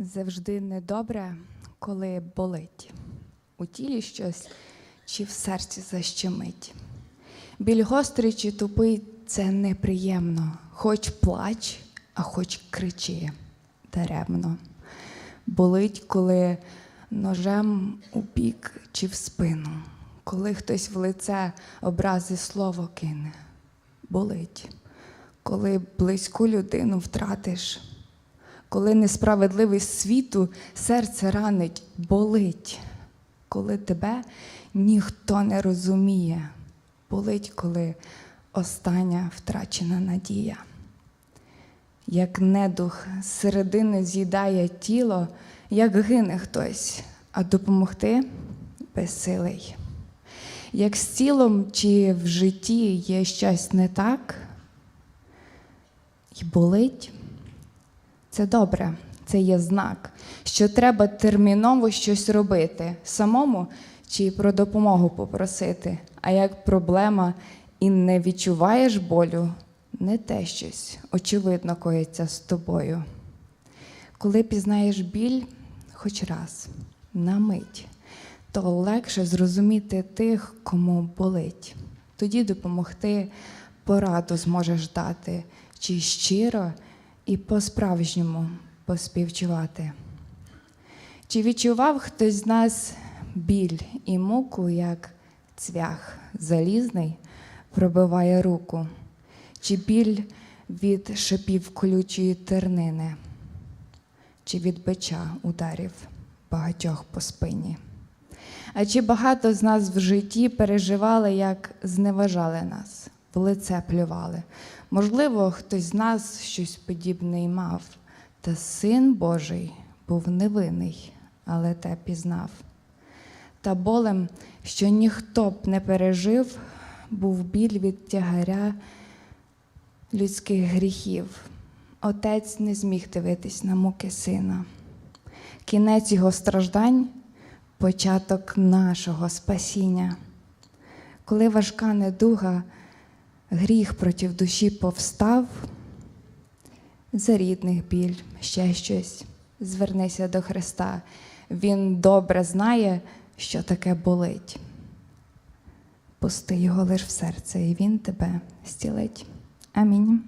Завжди недобре, коли болить. У тілі щось чи в серці защемить. Біль гострий чи тупий це неприємно, хоч плач, а хоч кричи даремно. Болить, коли ножем у бік чи в спину, коли хтось в лице образи слово кине. Болить, коли близьку людину втратиш, коли несправедливість світу серце ранить, болить, коли тебе ніхто не розуміє, болить, коли остання втрачена надія. Як недух середини з'їдає тіло, як гине хтось, а допомогти безсилий. Як з тілом чи в житті є щось не так і болить, це добре, це є знак, що треба терміново щось робити самому чи про допомогу попросити. А як проблема і не відчуваєш болю, не те щось, очевидно, коїться з тобою. Коли пізнаєш біль хоч раз, на мить, то легше зрозуміти тих, кому болить. Тоді допомогти пораду зможеш дати, чи щиро і по-справжньому поспівчувати. Чи відчував хтось з нас біль і муку, як цвях залізний пробиває руку, чи біль від шипів колючої тернини, чи від бича ударів багатьох по спині? А чи багато з нас в житті переживали, як зневажали нас, в лице плювали? Можливо, хтось з нас щось подібне й мав, та син Божий був невинний, але те пізнав. Та болем, що ніхто б не пережив, був біль від тягаря людських гріхів. Отець не зміг дивитись на муки сина. Кінець його страждань початок нашого спасіння. Коли важка недуга, гріх проти душі повстав, за рідних біль, ще щось, звернися до Христа. Він добре знає, що таке болить. Пусти його лиш в серце, і він тебе стілить. Амінь.